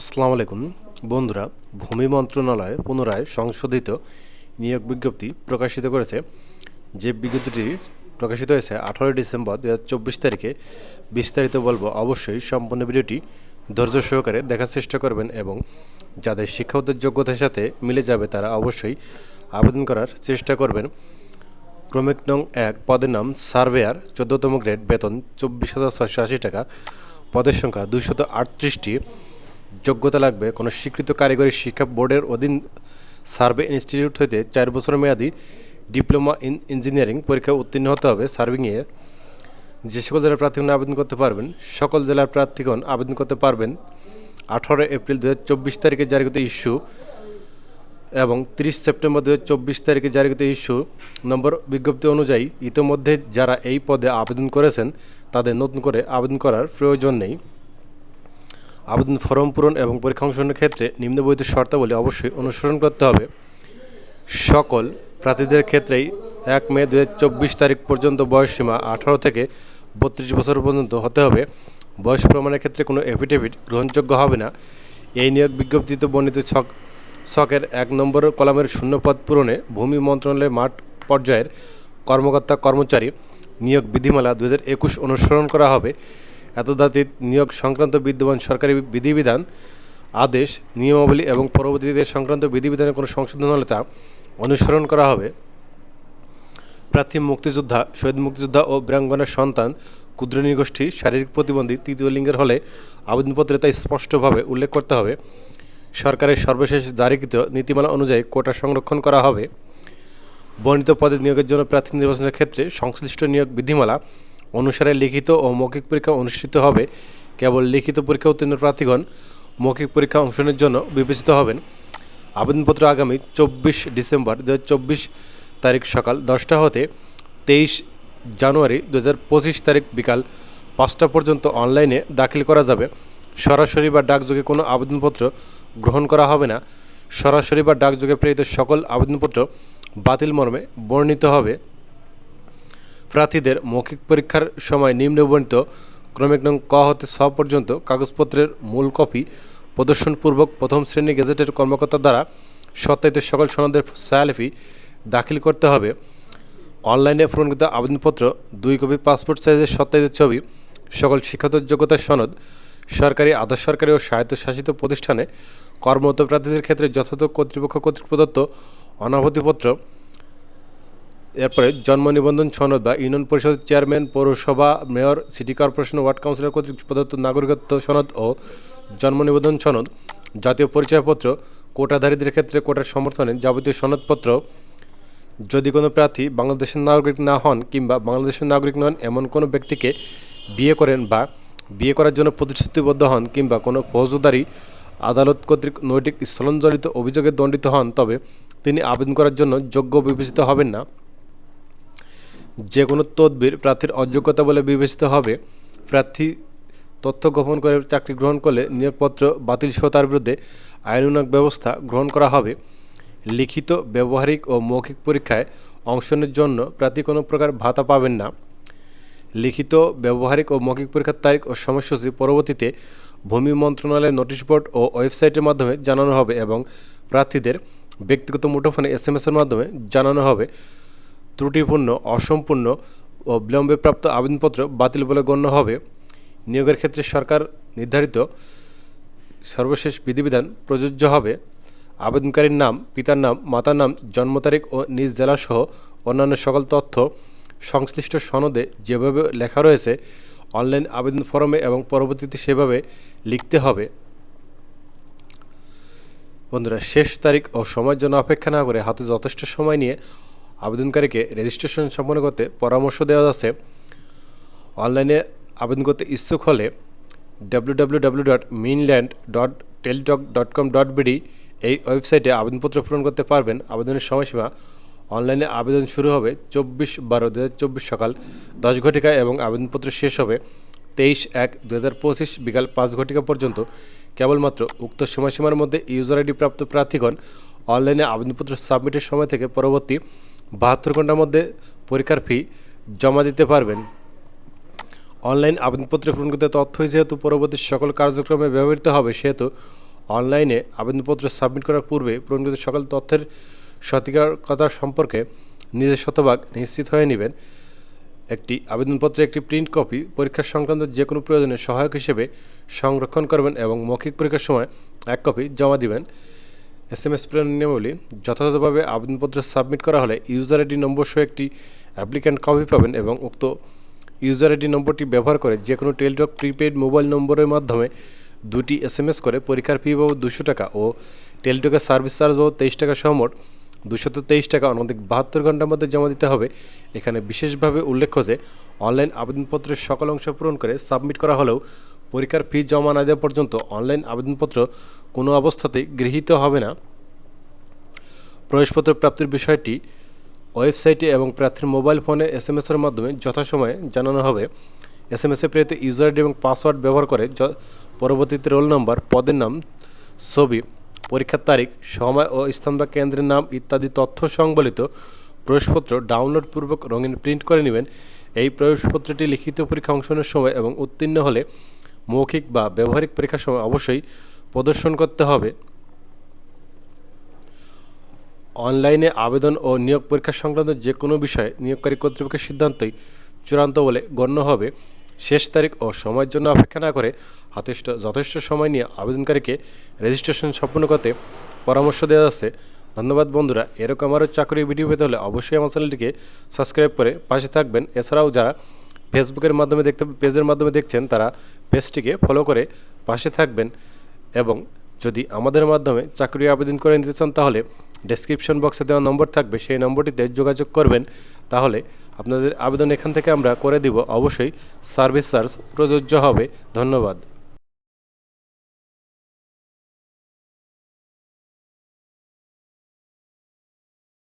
আসসালামু আলাইকুম। বন্ধুরা, ভূমি মন্ত্রণালয় পুনরায় সংশোধিত নিয়োগ বিজ্ঞপ্তি প্রকাশিত করেছে। যে বিজ্ঞপ্তিটি প্রকাশিত হয়েছে আঠারোই ডিসেম্বর দু হাজার চব্বিশ তারিখে, বিস্তারিত বলব অবশ্যই সম্পূর্ণ ভিডিওটি ধৈর্য সহকারে দেখার চেষ্টা করবেন এবং যাদের শিক্ষাগত যোগ্যতার সাথে মিলে যাবে তারা অবশ্যই আবেদন করার চেষ্টা করবেন। ক্রমিক নং এক, পদের নাম সার্ভেয়ার, চোদ্দতম গ্রেড, বেতন চব্বিশ হাজার ছয়শো আশি টাকা। পদের সংখ্যা দুশত আটত্রিশটি। যোগ্যতা লাগবে, কোনো স্বীকৃত কারিগরি শিক্ষা বোর্ডের অধীন সার্ভে ইনস্টিটিউট হইতে চার বছর মেয়াদি ডিপ্লোমা ইন ইঞ্জিনিয়ারিং পরীক্ষা উত্তীর্ণ হতে হবে। সার্ভিংয়ে যে সকল জেলার প্রার্থীগণ আবেদন করতে পারবেন, সকল জেলার প্রার্থীগণ আবেদন করতে পারবেন আঠারো এপ্রিল দু হাজার চব্বিশ তারিখে জারিকৃত ইস্যু এবং তিরিশ সেপ্টেম্বর দু হাজার চব্বিশ তারিখে জারিকৃত ইস্যু নম্বর বিজ্ঞপ্তি অনুযায়ী ইতোমধ্যে যারা এই পদে আবেদন করেছেন, তাদের নতুন করে আবেদন করার প্রয়োজন নেই। আবেদন ফর্ম পূরণ এবং পরীক্ষা অংশগ্রহণের ক্ষেত্রে নিম্নবহিত শর্তাবলী অবশ্যই অনুসরণ করতে হবে। সকল প্রার্থীদের ক্ষেত্রেই এক মে দু তারিখ পর্যন্ত বয়সসীমা আঠারো থেকে বত্রিশ বছর পর্যন্ত হতে হবে। বয়স প্রমাণের ক্ষেত্রে কোনো এফিডেভিট গ্রহণযোগ্য হবে না। এই নিয়োগ বিজ্ঞপ্তিতে বর্ণিত ছক ছকের এক নম্বর কলামের শূন্যপদ পূরণে ভূমি মন্ত্রণালয়ের মাঠ পর্যায়ের কর্মকর্তা কর্মচারী নিয়োগ বিধিমালা দু হাজার একুশ অনুসরণ করা হবে। এতদাতীত নিয়োগ সংক্রান্ত বিদ্যমান সরকারি বিধিবিধান, আদেশ, নিয়মাবলী এবং পরবর্তীতে সংক্রান্ত বিধিবিধানের কোনো সংশোধন হলে তা অনুসরণ করা হবে। প্রার্থী মুক্তিযোদ্ধা, শহীদ মুক্তিযোদ্ধা ও বীরাঙ্গনের সন্তান ক্ষুদ্র গোষ্ঠী, শারীরিক প্রতিবন্ধী তৃতীয় লিঙ্গের হলে আবেদনপত্রে তা স্পষ্টভাবে উল্লেখ করতে হবে। সরকারের সর্বশেষ জারিকৃত নীতিমালা অনুযায়ী কোটা সংরক্ষণ করা হবে। বর্ণিত পদে নিয়োগের জন্য প্রার্থী নির্বাচনের ক্ষেত্রে সংশ্লিষ্ট নিয়োগ বিধিমালা অনুসারে লিখিত ও মৌখিক পরীক্ষা অনুষ্ঠিত হবে। কেবল লিখিত পরীক্ষা উত্তীর্ণ প্রার্থীগণ মৌখিক পরীক্ষা অংশগ্রহণের জন্য বিবেচিত হবেন। আবেদনপত্র আগামী চব্বিশ ডিসেম্বর দু হাজার চব্বিশ তারিখ সকাল দশটা হতে তেইশ জানুয়ারি দুহাজার পঁচিশ তারিখ বিকাল পাঁচটা পর্যন্ত অনলাইনে দাখিল করা যাবে। সরাসরি বা ডাকযোগে কোনো আবেদনপত্র গ্রহণ করা হবে না। সরাসরি বা ডাকযোগে প্রেরিত সকল আবেদনপত্র বাতিল মর্মে বর্ণিত হবে। প্রার্থীদের মৌখিক পরীক্ষার সময় নিম্নবর্ণিত ক্রমিক নং ক হতে ছ পর্যন্ত কাগজপত্রের মূল কপি প্রদর্শনপূর্বক প্রথম শ্রেণি গেজেটের কর্মকর্তা দ্বারা সত্যায়িত সকল সনদের সায়ালিফি দাখিল করতে হবে। অনলাইনে পূরণকৃত আবেদনপত্র, দুই কপি পাসপোর্ট সাইজের সত্যায়িত ছবি, সকল শিক্ষাগত যোগ্যতার সনদ, সরকারি আধা সরকারি ও স্বায়ত্তশাসিত প্রতিষ্ঠানে কর্মরত প্রার্থীদের ক্ষেত্রে যথাযথ কর্তৃপক্ষ কর্তৃক প্রদত্ত এরপরে জন্ম নিবন্ধন সনদ বা ইউনিয়ন পরিষদের চেয়ারম্যান, পৌরসভা, mayor, city corporation, ward councillor কর্তৃক প্রদত্ত নাগরিকত্ব সনদ ও জন্ম নিবন্ধন সনদ, জাতীয় পরিচয়পত্র, কোটাধারীদের ক্ষেত্রে কোটার সমর্থনে যাবতীয় সনদপত্র, যদি কোনো প্রার্থী বাংলাদেশের নাগরিক না হন কিংবা বাংলাদেশের নাগরিক নন, এমন কোনো ব্যক্তিকে বিয়ে করেন বা বিয়ে করার জন্য প্রতিশ্রুতিবদ্ধ হন কিংবা কোনো ফৌজদারি আদালত কর্তৃক নৈতিক স্থলনজনিত অভিযোগে দণ্ডিত হন, তবে তিনি আবেদন করার জন্য যোগ্য বিবেচিত হবেন না। যে কোনো তদবির প্রার্থীর অযোগ্যতা বলে বিবেচিত হবে। প্রার্থী তথ্য গোপন করে চাকরি গ্রহণ করলে নিয়োগপত্র বাতিল সহ তার বিরুদ্ধে আইনানুগ ব্যবস্থা গ্রহণ করা হবে। লিখিত, ব্যবহারিক ও মৌখিক পরীক্ষায় অংশগ্রহণের জন্য প্রার্থী কোনো প্রকার ভাতা পাবেন না। লিখিত, ব্যবহারিক ও মৌখিক পরীক্ষার তারিখ ও সময়সূচি পরবর্তীতে ভূমি মন্ত্রণালয়ের নোটিশ বোর্ড ও ওয়েবসাইটের মাধ্যমে জানানো হবে এবং প্রার্থীদের ব্যক্তিগত মুঠোফোনে এস এম এসের মাধ্যমে জানানো হবে। ত্রুটিপূর্ণ, অসম্পূর্ণ ও বিলম্বে প্রাপ্ত আবেদনপত্র বাতিল বলে গণ্য হবে। নিয়োগের ক্ষেত্রে সরকার নির্ধারিত সর্বশেষ বিধিবিধান প্রযোজ্য হবে। আবেদনকারীর নাম, পিতার নাম, মাতার নাম, জন্ম তারিখ ও নিজ জেলাসহ অন্যান্য সকল তথ্য সংশ্লিষ্ট সনদে যেভাবে লেখা রয়েছে, অনলাইন আবেদন ফর্মে এবং পরবর্তীতে সেভাবে লিখতে হবে। বন্ধুরা, শেষ তারিখ ও সময়ের জন্য অপেক্ষা না করে হাতে যথেষ্ট সময় নিয়ে আবেদনকারীকে রেজিস্ট্রেশন সম্পন্ন করতে পরামর্শ দেওয়া যাচ্ছে অনলাইনে আবেদন করতে ইচ্ছুক হলে W dot মিনল্যান্ড dot Teletalk dot com dot BD এই ওয়েবসাইটে আবেদনপত্র পূরণ করতে পারবেন। আবেদনের সময়সীমা অনলাইনে আবেদন শুরু হবে চব্বিশ বারো দু চব্বিশ সকাল দশ ঘটিকায় এবং আবেদনপত্র শেষ হবে তেইশ এক দু হাজার পঁচিশ বিকাল পাঁচ ঘটিকা পর্যন্ত। কেবলমাত্র উক্ত সময়সীমার মধ্যে ইউজার আইডি প্রাপ্ত প্রার্থীগণ অনলাইনে আবেদনপত্র সাবমিটের সময় থেকে পরবর্তী বাহাত্তর ঘণ্টার মধ্যে পরীক্ষার ফি জমা দিতে পারবেন। অনলাইন আবেদনপত্রে পূরণ করতে তথ্যই যেহেতু পরবর্তী সকল কার্যক্রমে ব্যবহৃত হবে, সেহেতু অনলাইনে আবেদনপত্র সাবমিট করার পূর্বে পূরণকৃত সকল তথ্যের সঠিকতা সম্পর্কে নিজের শতভাগ নিশ্চিত হয়ে নেবেন। একটি আবেদনপত্রের একটি প্রিন্ট কপি পরীক্ষা সংক্রান্ত যে কোনো প্রয়োজনে সহায়ক হিসেবে সংরক্ষণ করবেন এবং মৌখিক পরীক্ষার সময় এক কপি জমা দিবেন। এস এম এস নিয়মাবলী যথাযথভাবে আবেদনপত্র সাবমিট করা হলে ইউজার আইডি নম্বর সহ একটি অ্যাপ্লিক্যান্ট কপি পাবেন এবং উক্ত ইউজার আইডি নম্বরটি ব্যবহার করে যে কোনো টেলিটক প্রিপেড মোবাইল নম্বরের মাধ্যমে দুটি এস এম এস করে পরীক্ষার ফি বাবদ দুশো টাকা ও টেলিটকের সার্ভিস চার্জ বাবদ তেইশ টাকা সহ মোট দুশত তেইশ টাকা অনধিক বাহাত্তর ঘণ্টার মধ্যে জমা দিতে হবে। এখানে বিশেষভাবে উল্লেখ্য যে অনলাইন আবেদনপত্রের সকল অংশ পূরণ করে সাবমিট করা হলেও পরীক্ষার ফি জমা না দেওয়া পর্যন্ত অনলাইন আবেদনপত্র কোনো অবস্থাতেই গৃহীত হবে না। প্রবেশপত্র প্রাপ্তির বিষয়টি ওয়েবসাইটে এবং প্রার্থীর মোবাইল ফোনে এস এম এসের মাধ্যমে যথাসময়ে জানানো হবে। এস এম এসে প্রেরিত ইউজার আইডি এবং পাসওয়ার্ড ব্যবহার করে পরবর্তীতে রোল নম্বর, পদের নাম, ছবি, পরীক্ষার তারিখ, সময় ও স্থান বা কেন্দ্রের নাম ইত্যাদি তথ্য সংবলিত প্রবেশপত্র ডাউনলোড পূর্বক রঙিন প্রিন্ট করে নেবেন। এই প্রবেশপত্রটি লিখিত পরীক্ষা অংশগ্রহণের সময় এবং উত্তীর্ণ হলে মৌখিক বা ব্যবহারিক পরীক্ষার সময় অবশ্যই প্রদর্শন করতে হবে। অনলাইনে আবেদন ও নিয়োগ পরীক্ষা সংক্রান্ত যে কোনো বিষয়ে নিয়োগকারী কর্তৃপক্ষের সিদ্ধান্তই চূড়ান্ত বলে গণ্য হবে। শেষ তারিখ ও সময়ের জন্য অপেক্ষা না করে যথেষ্ট যথেষ্ট সময় নিয়ে আবেদনকারীকে রেজিস্ট্রেশন সম্পূর্ণ করতে পরামর্শ দেওয়া যাচ্ছে ধন্যবাদ বন্ধুরা, এরকম আরও চাকরির ভিডিও পেতে হলে অবশ্যই আমার চ্যানেলটিকে সাবস্ক্রাইব করে পাশে থাকবেন। এছাড়াও যারা ফেসবুকের মাধ্যমে দেখতে, পেজের মাধ্যমে দেখছেন, তারা পেজটিকে ফলো করে পাশে থাকবেন। এবং যদি আমাদের মাধ্যমে চাকরি আবেদন করে নিতে চান, তাহলে ডেসক্রিপশন বক্সে দেওয়া নম্বর থাকবে। সেই নম্বরটিতে যোগাযোগ করবেন। তাহলে আপনাদের আবেদন এখান থেকে আমরা করে দিব। অবশ্যই সার্ভিস চার্জ প্রযোজ্য হবে। ধন্যবাদ।